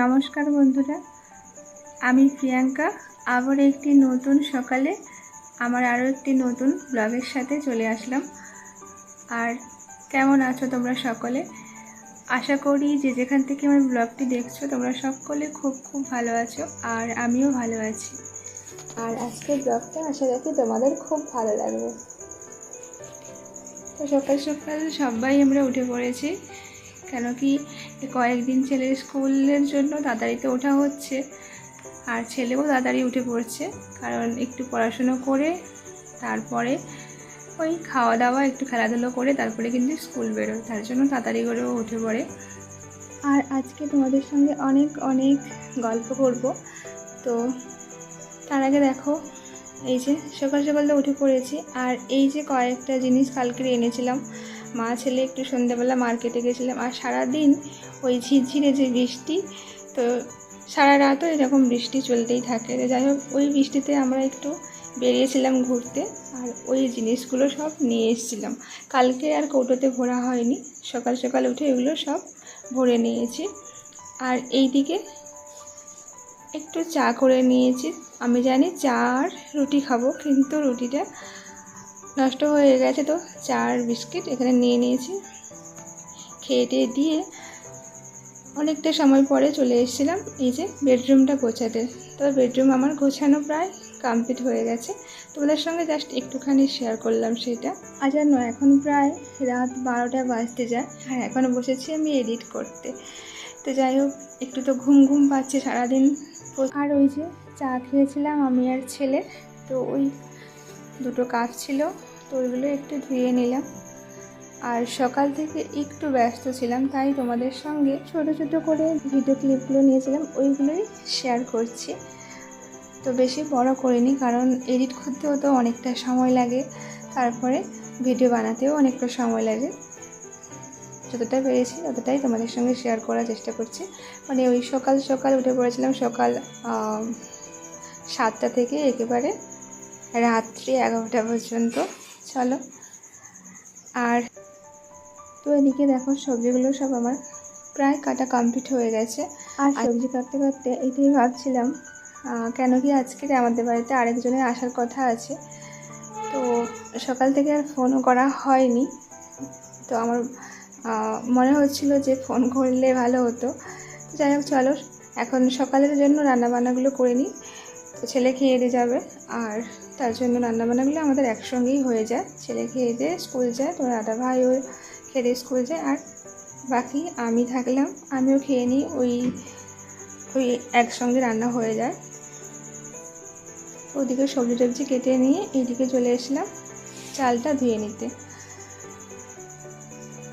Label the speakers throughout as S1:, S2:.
S1: নমস্কার বন্ধুরা, আমি প্রিয়াঙ্কা। আবার একটি নতুন সকালে আমার আরও একটি নতুন ব্লগের সাথে চলে আসলাম। আর কেমন আছো তোমরা সকলে? আশা করি যে যেখান থেকে আমার ব্লগটি দেখছ, তোমরা সকলে খুব খুব ভালো আছো আর আমিও ভালো আছি। আর আজকের ব্লগটা আশা রাখি তোমাদের খুব ভালো লাগবে। তো সকাল সকাল সবাই আমরা উঠে পড়েছি। কেন কি কয়েকদিন ছেলের স্কুলের জন্য তাড়াতাড়িতে ওঠা হচ্ছে। আর ছেলেও তাড়াতাড়ি উঠে পড়ছে, কারণ একটু পড়াশুনো করে, তারপরে ওই খাওয়া দাওয়া একটু খেলাধুলো করে, তারপরে কিন্তু স্কুল বেরোয়, তার জন্য তাড়াতাড়ি করেও উঠে পড়ে। আর আজকে তোমাদের সঙ্গে অনেক অনেক গল্প করব। তো তার আগে দেখো, এই যে সকাল সকাল তো উঠে পড়েছি, আর এই যে কয়েকটা জিনিস কালকে এনেছিলাম মা ছেলে একটু সন্ধ্যেবেলা মার্কেটে গেছিলাম, আর সারাদিন ওই ঝিরঝিরে যে বৃষ্টি, তো সারা রাতও এরকম বৃষ্টি চলতেই থাকে। যাই হোক, ওই বৃষ্টিতে আমরা একটু বেরিয়েছিলাম ঘুরতে, আর ওই জিনিসগুলো সব নিয়ে এসেছিলাম। কালকে আর কৌটোতে ভরা হয়নি, সকাল সকাল উঠে এগুলো সব ভরে নিয়েছি। আর এই দিকে একটু চা করে নিয়েছি। আমি জানি চা আর রুটি খাব, কিন্তু রুটিটা নষ্ট হয়ে গেছে তো। চার বিস্কিট এখানে নিয়ে নিয়েছি। খেয়ে দিয়ে অনেকটা সময় পরে চলে এসেছিলাম এই যে বেডরুমটা গোছাতে। তবে বেডরুম আমার গোছানো প্রায় কমপ্লিট হয়ে গেছে। তোমাদের সঙ্গে জাস্ট একটুখানি শেয়ার করলাম সেটা। আর জানো এখন প্রায় রাত বারোটা বাজতে যায়। আর এখন বসেছি আমি এডিট করতে। তো যাই হোক, একটু তো ঘুম ঘুম পাচ্ছে সারাদিন। আর ওই যে চা খেয়েছিলাম আমি আর ছেলে। তো ওই দুটো কাপ ছিল, তো ওইগুলো একটু ধুয়ে নিলাম। আর সকাল থেকে একটু ব্যস্ত ছিলাম, তাই তোমাদের সঙ্গে ছোট ছোট করে ভিডিও ক্লিপগুলো নিয়েছিলাম, ওইগুলোই শেয়ার করছি। তো বেশি বড় করিনি, কারণ এডিট করতেও তো অনেকটা সময় লাগে, তারপরে ভিডিও বানাতেও অনেকটা সময় লাগে। যতটা পেরেছি ততটাই তোমাদের সঙ্গে শেয়ার করার চেষ্টা করছি। মানে ওই সকাল সকাল উঠে পড়েছিলাম, সকাল সাতটা থেকে একেবারে রাত্রি এগারোটা পর্যন্ত। চলো। আর তো এদিকে দেখো সবজিগুলো সব আমার প্রায় কাটা কমপ্লিট হয়ে গেছে। আর সবজি কাটতে কাটতে এটাই ভাবছিলাম কেন কি আজকে আমাদের বাড়িতে আরেকজনের আসার কথা আছে। তো সকাল থেকে আর ফোনও করা হয়নি। তো আমার মনে হচ্ছিল যে ফোন করলে ভালো হতো। যাই হোক চলো। এখন সকালের জন্য রান্নাবান্নাগুলো করে নিই। তো ছেলে খেয়ে দিয়ে যাবে। আর তার জন্য রান্না রান্নাবান্নাগুলো আমাদের একসঙ্গেই হয়ে যায়। ছেলে খেয়ে দিয়ে স্কুল যায় তো দাদা ভাইও খেয়ে স্কুল যায়, আর বাকি আমি থাকলাম, আমিও খেয়ে নিই, ওই ওই একসঙ্গে রান্না হয়ে যায়। ওদিকে সবজি টবজি কেটে নিয়ে এইদিকে চলে এসলাম, চালটা ধুয়ে নিতে।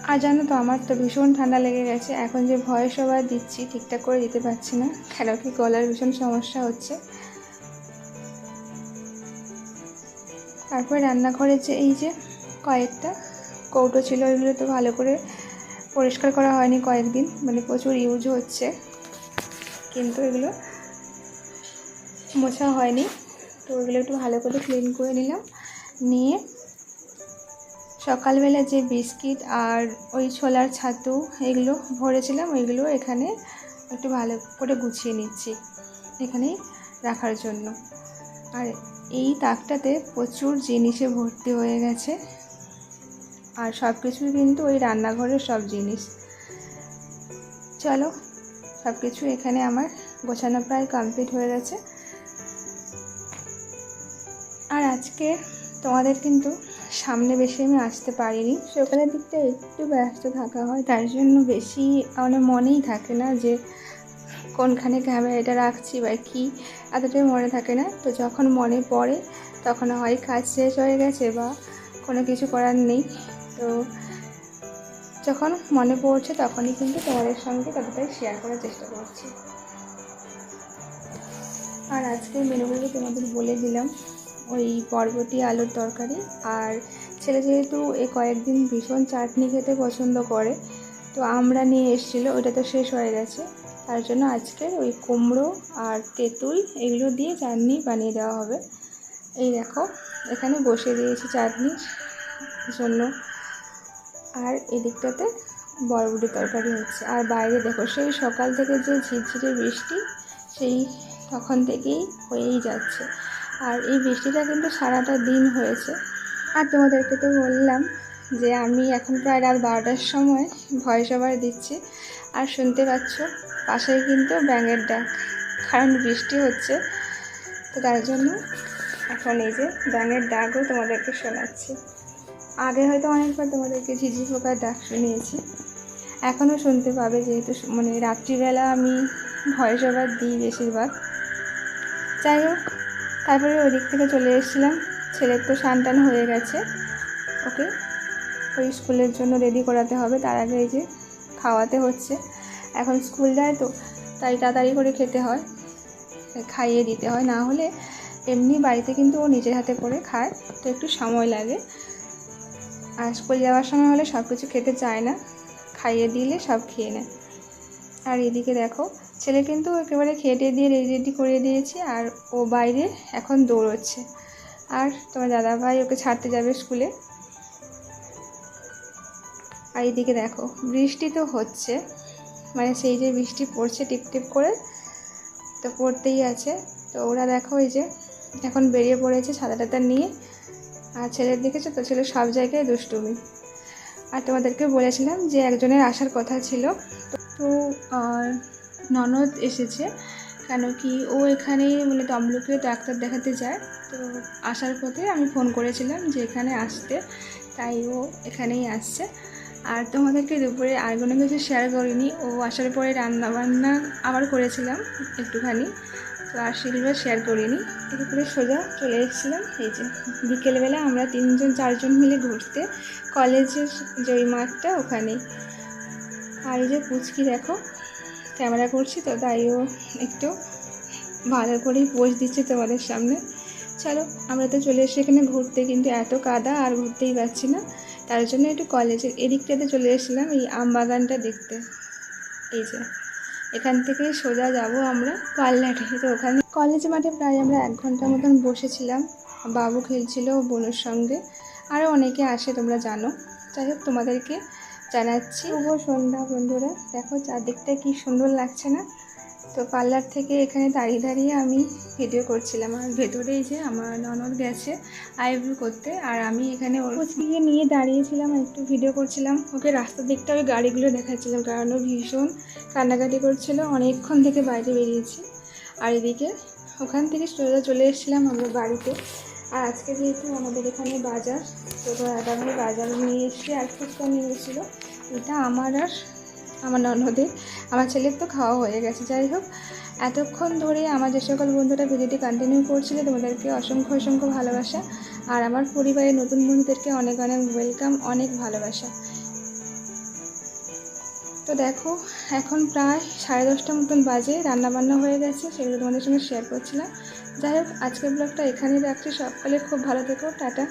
S1: আর জানো তো, আমার তো ভীষণ ঠান্ডা লেগে গেছে, এখন যে ভয়েস ওভার দিচ্ছি, ঠিকঠাক করে দিতে পারছি না। কেন কি গলার ভীষণ সমস্যা হচ্ছে। তারপরে রান্নাঘরে যে এই যে কয়েকটা কৌটো ছিল, ওইগুলো তো ভালো করে পরিষ্কার করা হয়নি কয়েকদিন। মানে প্রচুর ইউজ হচ্ছে, কিন্তু এগুলো মোছা হয়নি। তো ওইগুলো একটু ভালো করে ক্লিন করে নিলাম। নিয়ে সকালবেলা যে বিস্কিট আর ওই ছোলার ছাতু এগুলো ভরেছিলাম, ওইগুলো এখানে একটু ভালো করে গুছিয়ে নিচ্ছি, এখানেই রাখার জন্য। আর এই তাকটাতে প্রচুর জিনিসে ভর্তি হয়ে গেছে। আর সব কিছুই কিন্তু ওই রান্নাঘরের সব জিনিস। চলো সব কিছু এখানে আমার গোছানো প্রায় কমপ্লিট হয়ে গেছে। আর আজকে তোমাদের কিন্তু সামনে বেশি আমি আসতে পারিনি। সকালের দিকটা একটু ব্যস্ত থাকা হয়, তার জন্য বেশি মানে মনেই থাকে না যে কোনখানে ক্যামেরাটা রাখছি বা কী, এতটাই মনে থাকে না। তো যখন মনে পড়ে, তখন হয় কাজ শেষ হয়ে গেছে বা কোনো কিছু করার নেই। তো যখন মনে পড়ছে, তখনই কিন্তু তোমাদের সঙ্গে ততটাই শেয়ার করার চেষ্টা করছি। আর আজকের মেনুগুলো তোমাদের বলে দিলাম। ওই বরবটি আলুর তরকারি। আর ছেলে যেহেতু এই কয়েকদিন ভীষণ চাটনি খেতে পছন্দ করে, তো আমরা নিয়ে এসেছিল ওটা তো শেষ হয়ে গেছে। তার জন্য আজকে ওই কুমড়ো আর তেঁতুল এগুলো দিয়ে চাটনি বানিয়ে দেওয়া হবে। এই দেখো, এখানে বসে দিয়েছি চাটনির জন্য। আর এদিকটাতে বরবটি তরকারি হচ্ছে। আর বাইরে দেখো, সেই সকাল থেকে যে ঝিরঝিরে বৃষ্টি, সেই তখন থেকেই হয়েই যাচ্ছে। আর এই বৃষ্টিটা কিন্তু সারাটা দিন হয়েছে। আর তোমাদেরকে তো বললাম যে আমি এখন প্রায় রাত বারোটার সময় ভয়েস ওভার দিচ্ছি। আর শুনতে পাচ্ছ, পাশেই কিন্তু ব্যাঙের ডাক। কারণ বৃষ্টি হচ্ছে, তো তার জন্য এখন এই যে ব্যাঙের ডাকও তোমাদেরকে শোনাচ্ছি। আগে হয়তো অনেকবার তোমাদেরকে ঝিঝি পোকার ডাক শুনিয়েছি। এখনও শুনতে পাবে যেহেতু মানে রাত্রিবেলা আমি ভয়েস ওভার দিই বেশিরভাগ। যাই হোক, তারপরে ওই দিক থেকে চলে এসেছিলাম। ছেলের তো স্নান টান হয়ে গেছে। ওকে ওই স্কুলের জন্য রেডি করাতে হবে। তার আগে এই যে খাওয়াতে হচ্ছে। এখন স্কুল যায় তো, তাই তাড়াতাড়ি করে খেতে হয়। খাইয়ে দিতে হয়। না হলে এমনি বাড়িতে কিন্তু ও নিজের হাতে করে খায়। তো একটু সময় লাগে। আর স্কুল যাওয়ার সময় হলে সব কিছু খেতে চায় না। খাইয়ে দিলে সব খেয়ে নেয়। আর এদিকে দেখো, ছেলে কিন্তু একেবারে খেটে দিয়ে রেডি রেডি করে দিয়েছি আর ও বাইরে এখন দৌড়চ্ছে। আর তোমার দাদাভাই ওকে ছাড়তে যাবে স্কুলে। আর এদিকে দেখো, বৃষ্টি তো হচ্ছে মানে সেই যে বৃষ্টি পড়ছে টিপ টিপ করে, তো পড়তেই আছে। তো ওরা দেখো এই যে এখন বেরিয়ে পড়েছে ছাতা টাতা নিয়ে, আর ছেলের দেখেছ তো ছেলে সব জায়গায় দুষ্টুমি। আর তোমাদেরকে বলেছিলাম যে একজনের আসার কথা ছিল, তো- ননদ এসেছে, কেন কি ও এখানেই মানে তমলুকে ডাক্তার দেখাতে যায়। তো আসার পথে আমি ফোন করেছিলাম যে এখানে আসতে, তাই ও এখানেই আসছে। আর তোমাদেরকে দুপুরে আর কোনো কিছু শেয়ার করিনি। ও আসার পরে রান্না বান্না আবার করেছিলাম একটুখানি। তো আর সেগুলো শেয়ার করিনি। দুপুরে সোজা চলে এসেছিলাম। এই যে বিকেলবেলা আমরা তিনজন, চারজন মিলে ঘুরতে কলেজের যে ওই মাঠটা ওখানেই আর এই যে পুচকি দেখো, ক্যামেরা করছি তো, তাই ও একটু ভালো করেই পোজ দিচ্ছে তোমাদের সামনে। চলো, আমরা তো চলে এসেছি এখানে ঘুরতে, কিন্তু এত কাদা আর ঘুরতেই পারছি না। তার জন্য একটু কলেজের এদিকটাতে চলে এসেছিলাম, এই আম বাগানটা দেখতে। এই যে, এখান থেকে সোজা যাব আমরা পাল্লাটে তো ওখানে কলেজ মাঠে প্রায় আমরা এক ঘণ্টা মতন বসেছিলাম। বাবু খেলছিল বোনের সঙ্গে। আরও অনেকে আসে, তোমরা জানো। যাই হোক, তোমাদেরকে জানাচ্ছি। শুভ সন্ধ্যা বন্ধুরা। দেখো চারদিকটা কি সুন্দর লাগছে না? তো পার্লার থেকে এখানে দাঁড়িয়ে দাঁড়িয়ে আমি ভিডিও করছিলাম। আর ভেতরেই যে আমার ননদ গেছে আইব্রো করতে, আর আমি এখানে ওর পুচকিকে নিয়ে দাঁড়িয়েছিলাম একটু ভিডিও করছিলাম। ওকে রাস্তার দিকটা ওই গাড়িগুলো দেখাচ্ছিলাম, কারণ ও ভীষণ কান্নাকাটি করছিল, অনেকক্ষণ থেকে বাইরে বেরিয়েছি। আর এদিকে ওখান থেকে সোজা চলে এসেছিলাম আমরা বাড়িতে। আর আজকে যেহেতু আমাদের এখানে বাজার, তো দাদাভাই বাজার নিয়ে এসে আর ফুচকা নিয়ে এসেছিল। এটা আমার আর আমার ননদের। আমার ছেলের তো খাওয়া হয়ে গেছে, যাই হোক। এতক্ষণ ধরে আমার যে সকল বন্ধুরা ভিডিওটি কন্টিনিউ করছিল, তোমাদেরকে অসংখ্য অসংখ্য ভালোবাসা। আর আমার পরিবারের নতুন বন্ধুদেরকে অনেক অনেক ওয়েলকাম অনেক ভালোবাসা। তো দেখো, এখন প্রায় সাড়ে দশটা মতন বাজে রান্না বান্না হয়ে গেছে, সেগুলো তোমাদের সঙ্গে শেয়ার করছিলাম। যাই হোক, আজকের ব্লগটা এখানেই রাখছি, সকালে খুব ভালো থেকো, টাটা।